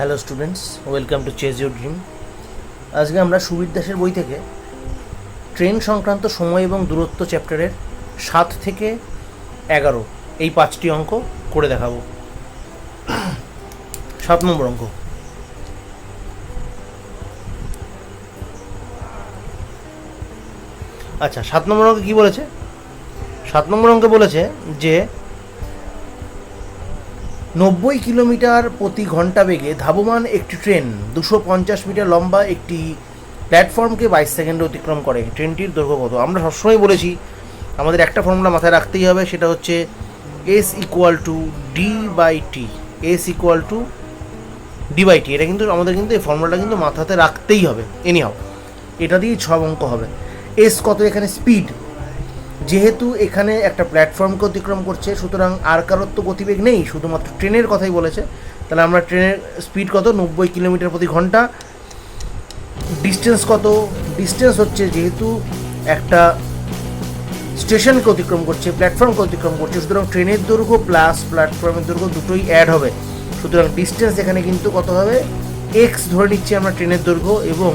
Hello students welcome to chase your dream আজকে আমরা সুবীর দাসের বই থেকে ট্রেন সংক্রান্ত সময় এবং দূরত্ব চ্যাপ্টারের সাত থেকে এগারো এই পাঁচটি অঙ্ক করে দেখাবো। সাত নম্বর অঙ্ক। আচ্ছা সাত নম্বর অঙ্কে কী বলেছে? সাত নম্বর অঙ্কে বলেছে যে নব্বই কিলোমিটার প্রতি ঘণ্টা বেগে ধাবমান একটি ট্রেন দুশো পঞ্চাশ মিটার লম্বা একটি প্ল্যাটফর্মকে বাইশ সেকেন্ডে অতিক্রম করে। ট্রেনটির দৈর্ঘ্য কত? আমরা সবসময় বলেছি, আমাদের একটা ফর্মুলা মাথায় রাখতেই হবে, সেটা হচ্ছে S equal to D by T S equal to D by T এটা কিন্তু আমাদের কিন্তু এই ফর্মুলাটা কিন্তু মাথাতে রাখতেই হবে। এনিহাও এটা দিয়েই ছব অঙ্ক হবে। এস কত? এখানে স্পিড যেহেতু এখানে একটা প্ল্যাটফর্মকে অতিক্রম করছে, সুতরাং আর কারোর তো গতিবেগ নেই, শুধুমাত্র ট্রেনের কথাই বলেছে। তাহলে আমরা ট্রেনের স্পিড কত? নব্বই কিলোমিটার প্রতি ঘণ্টা। ডিস্টেন্স কত? ডিস্টেন্স হচ্ছে যেহেতু একটা স্টেশনকে অতিক্রম করছে, প্ল্যাটফর্মকে অতিক্রম করছে, সুতরাং ট্রেনের দৈর্ঘ্য প্লাস প্ল্যাটফর্মের দৈর্ঘ্য দুটোই অ্যাড হবে। সুতরাং ডিস্টেন্স এখানে কিন্তু কত হবে? এক্স ধরে নিচ্ছি আমরা ট্রেনের দৈর্ঘ্য এবং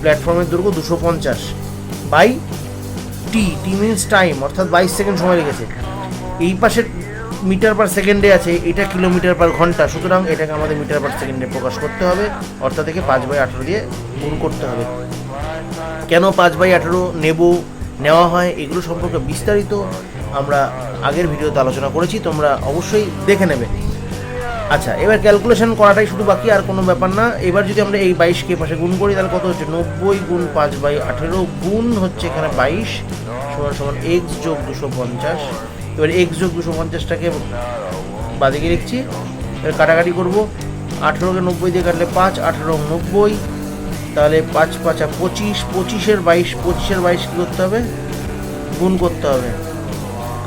প্ল্যাটফর্মের দৈর্ঘ্য দুশো পঞ্চাশ by T T minutes time, অর্থাৎ বাইশ সেকেন্ড সময় লেগেছে। এই পাশে মিটার পার সেকেন্ডে আছে, এটা কিলোমিটার পার ঘণ্টা। সুতরাং এটাকে আমাদের মিটার পার সেকেন্ডে প্রকাশ করতে হবে, অর্থাৎ থেকে পাঁচ বাই আঠেরো দিয়ে গুণ করতে হবে। কেন পাঁচ বাই আঠেরো নেব, নেওয়া হয়, এগুলো সম্পর্কে বিস্তারিত আমরা আগের ভিডিওতে আলোচনা করেছি, তোমরা অবশ্যই দেখে নেবে। আচ্ছা এবার ক্যালকুলেশন করাটাই শুধু বাকি, আর কোনো ব্যাপার না। এবার যদি আমরা এই বাইশকে পাশে গুণ করি, তাহলে কত হচ্ছে? নব্বই গুণ পাঁচ বাই আঠেরো গুণ হচ্ছে এখানে বাইশ, সমান সমান এক্স যোগ দুশো পঞ্চাশ। এবার এক্স যোগ দুশো পঞ্চাশটাকে বাদিকে লিখছি এবার কাটাকাটি করব। আঠেরোকে নব্বই দিয়ে কাটলে পাঁচ, আঠেরো নব্বই, তাহলে পাঁচ পাঁচা পঁচিশ, পঁচিশের বাইশ পঁচিশের বাইশ কী করতে হবে? গুণ করতে হবে।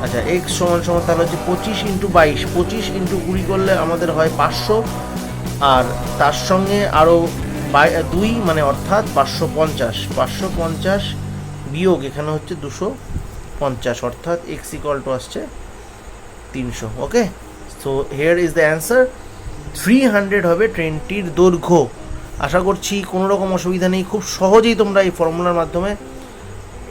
আচ্ছা এক্স সমান সমান তাহলে হচ্ছে পঁচিশ ইন্টু বাইশ। পঁচিশ ইন্টু কুড়ি করলে আমাদের হয় পাঁচশো। আর তার সঙ্গে আরও বাই, দুই মানে অর্থাৎ পাঁচশো পঞ্চাশ। পাঁচশো পঞ্চাশ বিয়োগ এখানে হচ্ছে দুশো পঞ্চাশ। অর্থাৎ এক্স ইকুয়াল টু আসছে তিনশো। Okay so here is the answer three hundred হবে ট্রেনটির দৈর্ঘ্য। আশা করছি কোনো রকম অসুবিধা নেই। খুব সহজেই তোমরা এই ফর্মুলার মাধ্যমে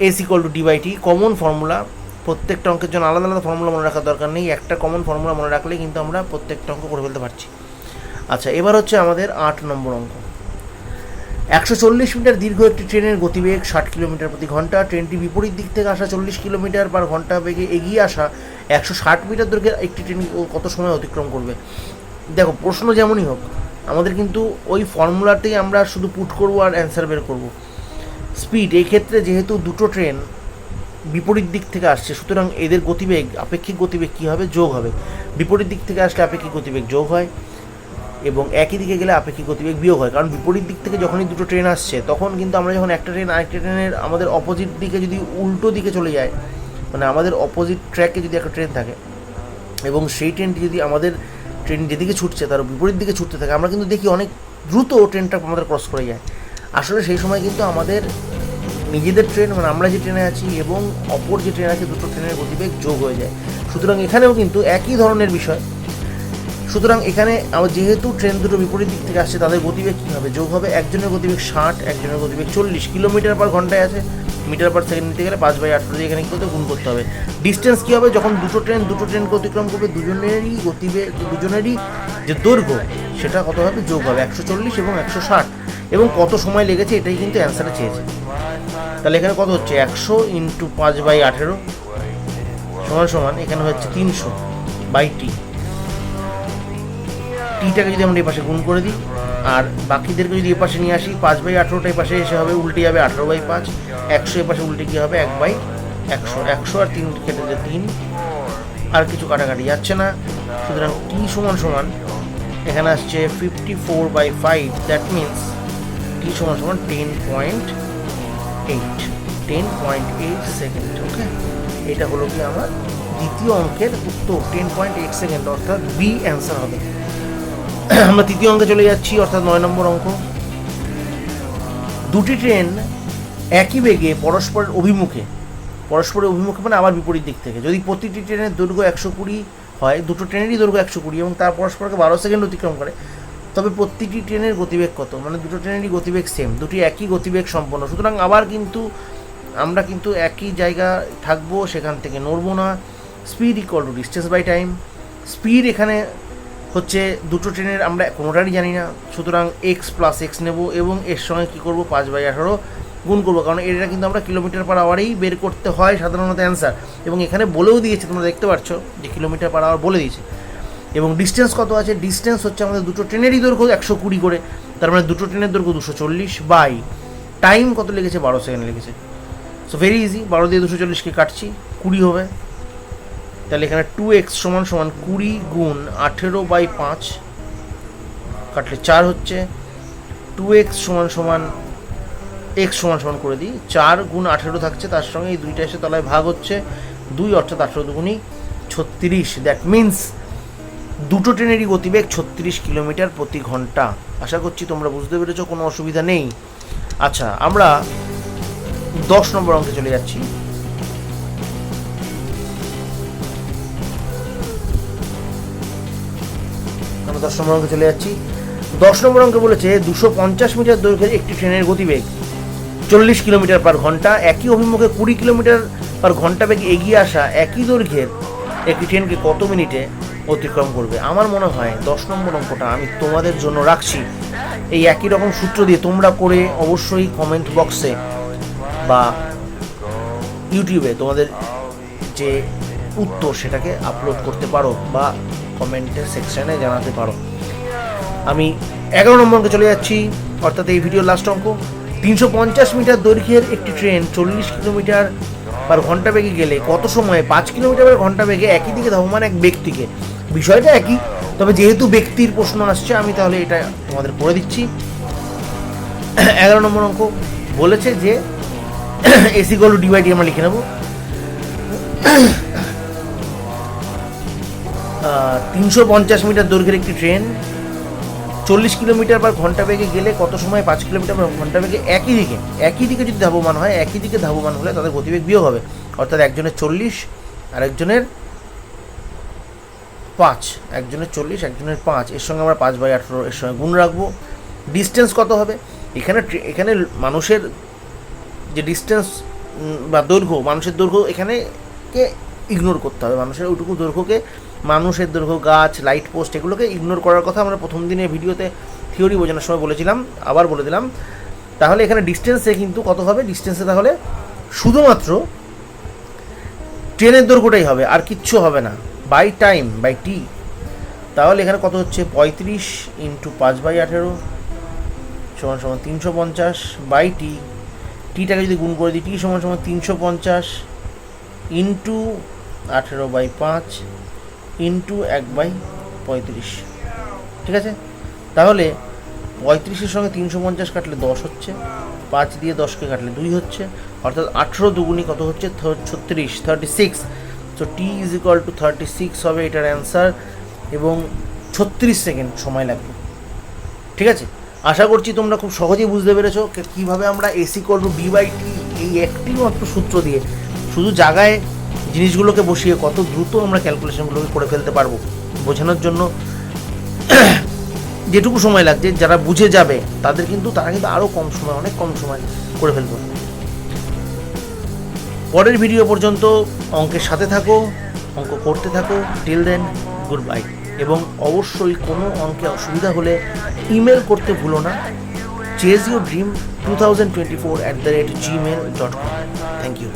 S equal to D by T common formula প্রত্যেকটা অঙ্কের জন্য আলাদা আলাদা ফর্মুলা মনে রাখার দরকার নেই। একটা কমন ফর্মুলা মনে রাখলে কিন্তু আমরা প্রত্যেকটা অঙ্ক করে ফেলতে পারছি। আচ্ছা এবার হচ্ছে আমাদের আট নম্বর অঙ্ক। একশো চল্লিশ মিটার দীর্ঘ একটি ট্রেনের গতিবেগ ষাট কিলোমিটার প্রতি ঘণ্টা। ট্রেনটি বিপরীত দিক থেকে আসা চল্লিশ কিলোমিটার পার ঘণ্টা বেগে এগিয়ে আসা একশো ষাট মিটার দৈর্ঘ্যের একটি ট্রেন কত সময় অতিক্রম করবে? দেখো, প্রশ্ন যেমনই হোক, আমাদের কিন্তু ওই ফর্মুলাতেই আমরা শুধু পুট করব আর অ্যান্সার বের করব। স্পিড এই ক্ষেত্রে যেহেতু দুটো ট্রেন বিপরীত দিক থেকে আসছে। সুতরাং এদের গতিবেগ, আপেক্ষিক গতিবেগ কী হবে? যোগ হবে। বিপরীত দিক থেকে আসলে আপেক্ষিক গতিবেগ যোগ হয় এবং একই দিকে গেলে আপেক্ষিক গতিবেগ বিয়োগ হয়। কারণ বিপরীত দিক থেকে যখনই দুটো ট্রেন আসছে, তখন কিন্তু আমরা যখন একটা ট্রেন আরেকটা ট্রেনের আমাদের অপোজিট দিকে যদি উল্টো দিকে চলে যায় মানে আমাদের অপোজিট ট্র্যাকে যদি একটা ট্রেন থাকে এবং সেই ট্রেনটি যদি আমাদের ট্রেন যেদিকে ছুটছে, তার বিপরীত দিকে ছুটতে থাকে, আমরা কিন্তু দেখি অনেক দ্রুত ট্রেনটা আমাদের ক্রস করে যায়। আসলে সেই সময় কিন্তু আমাদের নিজেদের ট্রেন মানে আমরা যে ট্রেনে আছি এবং অপর যে ট্রেন আছে, দুটো ট্রেনের গতিবেগ যোগ হয়ে যায়। সুতরাং এখানেও কিন্তু একই ধরনের বিষয়। সুতরাং এখানে যেহেতু ট্রেন দুটো বিপরীত দিক থেকে আসছে, তাদের গতিবেগ কী হবে? যোগ হবে একজনের গতিবেগ ষাট, একজনের গতিবেগ চল্লিশ। কিলোমিটার পার ঘন্টায় আছে। মিটার পার সেকেন্ড নিতে গেলে পাঁচ বাই আঠেরো দিয়ে এখানে কী করতে গুণ করতে হবে। ডিস্টেন্স কী হবে? যখন দুটো ট্রেন দুটো ট্রেনকে অতিক্রম করবে, দুজনেরই গতিবেগ, দুজনেরই যে দৈর্ঘ্য, সেটা কত হবে? যোগ হবে। একশো চল্লিশ এবং একশো ষাট। এবং কত সময় লেগেছে? এটাই কিন্তু অ্যান্সারে চেয়েছে। তাহলে এখানে কত হচ্ছে? একশো ইন্টু পাঁচ বাই আঠেরো সমান সমান এখানে হচ্ছে তিনশো বাই টি। টিটাকে যদি আমরা এই পাশে গুণ করে দিই, আর বাকিদেরকে যদি এ পাশে নিয়ে আসি, পাঁচ বাই আঠেরোটা এই পাশে এসে হবে উল্টে যাবে আঠেরো বাই পাঁচ, একশো এ পাশে উল্টে কী হবে এক বাই একশো একশো আর তিন কেটে যে তিন। আর কিছু কাটাকাটি যাচ্ছে না। সুতরাং টি সমান সমান, এখানে আসছে fifty four by five that means T সমান সমান ten point eight ten point eight second okay এটা হলো কি আমার দ্বিতীয় অঙ্কের উত্তর টেন পয়েন্ট এইট সেকেন্ড অর্থাৎ বি অ্যান্সার হবে। আমরা তৃতীয় অঙ্কে চলে যাচ্ছি, অর্থাৎ নয় নম্বর অঙ্ক। দুটি ট্রেন একই বেগে পরস্পরের অভিমুখে পরস্পরের অভিমুখে মানে আবার বিপরীত দিক থেকে। যদি প্রতিটি ট্রেনের দৈর্ঘ্য একশো কুড়ি হয়, দুটো ট্রেনেরই দৈর্ঘ্য একশো কুড়ি এবং তার পরস্পরকে বারো সেকেন্ড অতিক্রম করে তবে প্রত্যেকটি ট্রেনের গতিবেগ কত? মানে দুটো ট্রেনেরই গতিবেগ সেম দুটি একই গতিবেগ সম্পন্ন। সুতরাং আবার কিন্তু আমরা কিন্তু একই জায়গা থাকব, সেখান থেকে নড়বো না। Speed equal to distance by time speed এখানে হচ্ছে দুটো ট্রেনের আমরা কোনোটারই জানি না। সুতরাং এক্স প্লাস এক্স নেব এবং এর সঙ্গে কী করব? পাঁচ বাই আঠারো গুণ করব। কারণ এটা কিন্তু আমরা কিলোমিটার পার আওয়ারেই বের করতে হয় সাধারণত অ্যান্সার এবং এখানে বলেও দিয়েছে, তোমরা দেখতে পাচ্ছ যে কিলোমিটার পার আওয়ার বলে দিয়েছে। এবং ডিস্টেন্স কত আছে? ডিস্টেন্স হচ্ছে আমাদের দুটো ট্রেনেরই দৈর্ঘ্য একশো কুড়ি করে। তার মানে দুটো ট্রেনের দৈর্ঘ্য দুশো চল্লিশ বাই টাইম কত লেগেছে? বারো সেকেন্ড লেগেছে। সো ভেরি ইজি বারো দিয়ে দুশো চল্লিশকে কাটছি, কুড়ি হবে। তাহলে এখানে টু এক্স সমান সমান কুড়ি গুণ আঠেরো বাই পাঁচ। কাটলে চার হচ্ছে। টু এক্স সমান সমান এক্স সমান সমান করে দিই। চার গুণ আঠেরো থাকছে, তার সঙ্গে এই দুইটা এসে তলায় ভাগ হচ্ছে। দুই অর্থাৎ আঠেরো দুগুণই ছত্রিশ। দ্যাট মিন্স দুটো ট্রেনেরই গতিবেগ ছত্রিশ কিলোমিটার প্রতি ঘণ্টা। আশা করছি তোমরা বুঝতে পেরেছ, কোনো অসুবিধা নেই। আচ্ছা আমরা দশ নম্বর অঙ্কে চলে যাচ্ছি। আমরা দশ নম্বর অঙ্কে চলে যাচ্ছি। দশ নম্বর অঙ্কে বলেছে, দুশো পঞ্চাশ মিটার দৈর্ঘ্যের একটি ট্রেনের গতিবেগ চল্লিশ কিলোমিটার পার ঘণ্টা। একই অভিমুখে কুড়ি কিলোমিটার পার ঘণ্টা বেগে এগিয়ে আসা একই দৈর্ঘ্যের একটি ট্রেনকে কত মিনিটে অতিক্রম করবে? আমার মনে হয় দশ নম্বর অঙ্কটা আমি তোমাদের জন্য রাখছি। এই একই রকম সূত্র দিয়ে তোমরা করে অবশ্যই কমেন্ট বক্সে বা ইউটিউবে তোমাদের যে উত্তর সেটাকে আপলোড করতে পারো বা কমেন্টের সেকশানে জানাতে পারো। আমি এগারো নম্বর অঙ্কে চলে যাচ্ছি। অর্থাৎ এই ভিডিওর লাস্ট অঙ্ক। তিনশো পঞ্চাশ মিটার দৈর্ঘ্যের একটি ট্রেন চল্লিশ কিলোমিটার পার ঘণ্টা বেগে গেলে কত সময়ে? পাঁচ কিলোমিটার পার ঘণ্টা বেগে একই দিকে ধাবমান এক ব্যক্তিকে। বিষয়টা একই। তবে যেহেতু ব্যক্তির প্রশ্ন আসছে, আমি তাহলে এটা তোমাদের করে দিচ্ছি। এগারো নম্বর অঙ্ক বলেছে যে এসি গলু ডিওয়াইডি আমরা লিখে নেব। তিনশো পঞ্চাশ মিটার দৈর্ঘ্যের একটি ট্রেন চল্লিশ কিলোমিটার পার ঘণ্টা বেগে গেলে কত সময়? পাঁচ কিলোমিটার পার ঘণ্টা বেগে একই দিকে। একই দিকে যদি ধাবমান হয়, একই দিকে ধাবমান হলে তাদের গতিবেগ বিয়োগ হবে। অর্থাৎ একজনের চল্লিশ আর একজনের পাঁচ। একজনের চল্লিশ, একজনের পাঁচ। এর সঙ্গে আমরা পাঁচ বাই আঠেরো এর সঙ্গে গুণ রাখব। ডিস্টেন্স কত হবে? এখানে এখানে মানুষের যে ডিস্টেন্স বা দৈর্ঘ্য, মানুষের দৈর্ঘ্য এখানে কে ইগনোর করতে হবে? মানুষের ওইটুকু দৈর্ঘ্যকে মানুষের দৈর্ঘ্য, গাছ লাইট পোস্ট এগুলোকে ইগনোর করার কথা আমরা প্রথম দিনের ভিডিওতে থিওরি বোঝানোর সময় বলেছিলাম, আবার বলে দিলাম। তাহলে এখানে ডিস্টেন্সে কিন্তু কত হবে? ডিস্টেন্সে তাহলে শুধুমাত্র ট্রেনের দৈর্ঘ্যটাই হবে, আর কিচ্ছু হবে না। বাই টাইম বাই টি তাহলে এখানে কত হচ্ছে? পঁয়ত্রিশ ইন্টু পাঁচ বাই আঠেরো সমান সমান তিনশো পঞ্চাশ বাই টি টিটাকে যদি গুণ করে দিই টি সমান সমান তিনশো পঞ্চাশ ইন্টু আঠেরো বাই পাঁচ। ইন্টু এক বাই পঁয়ত্রিশ। ঠিক আছে? তাহলে পঁয়ত্রিশের সঙ্গে তিনশো পঞ্চাশ কাটলে দশ হচ্ছে, পাঁচ দিয়ে দশকে কাটলে দুই হচ্ছে, অর্থাৎ আঠেরো দুগুণি কত হচ্ছে? ছত্রিশ থার্টি সিক্স তো T is equal to thirty six হবে এটার অ্যান্সার এবং ছত্রিশ সেকেন্ড সময় লাগবে। ঠিক আছে? আশা করছি তোমরা খুব সহজেই বুঝতে পেরেছ কীভাবে আমরা এসি করব ডি বাই টি এই একটি মাত্র সূত্র দিয়ে শুধু জায়গায় জিনিসগুলোকে বসিয়ে কত দ্রুত আমরা ক্যালকুলেশনগুলোকে করে ফেলতে পারব, বোঝানোর জন্য যেটুকু সময় লাগছে, যারা বুঝে যাবে, তাদের কিন্তু তারা কিন্তু আরও কম সময়, অনেক কম সময় করে ফেলবে। পরের ভিডিও পর্যন্ত অঙ্কের সাথে থাকো, অঙ্ক করতে থাকো টিল দেন গুড বাই এবং অবশ্যই কোনো অঙ্কে অসুবিধা হলে ইমেল করতে ভুলো না। Chase your dream two thousand twenty four at the rate Gmail dot com thank you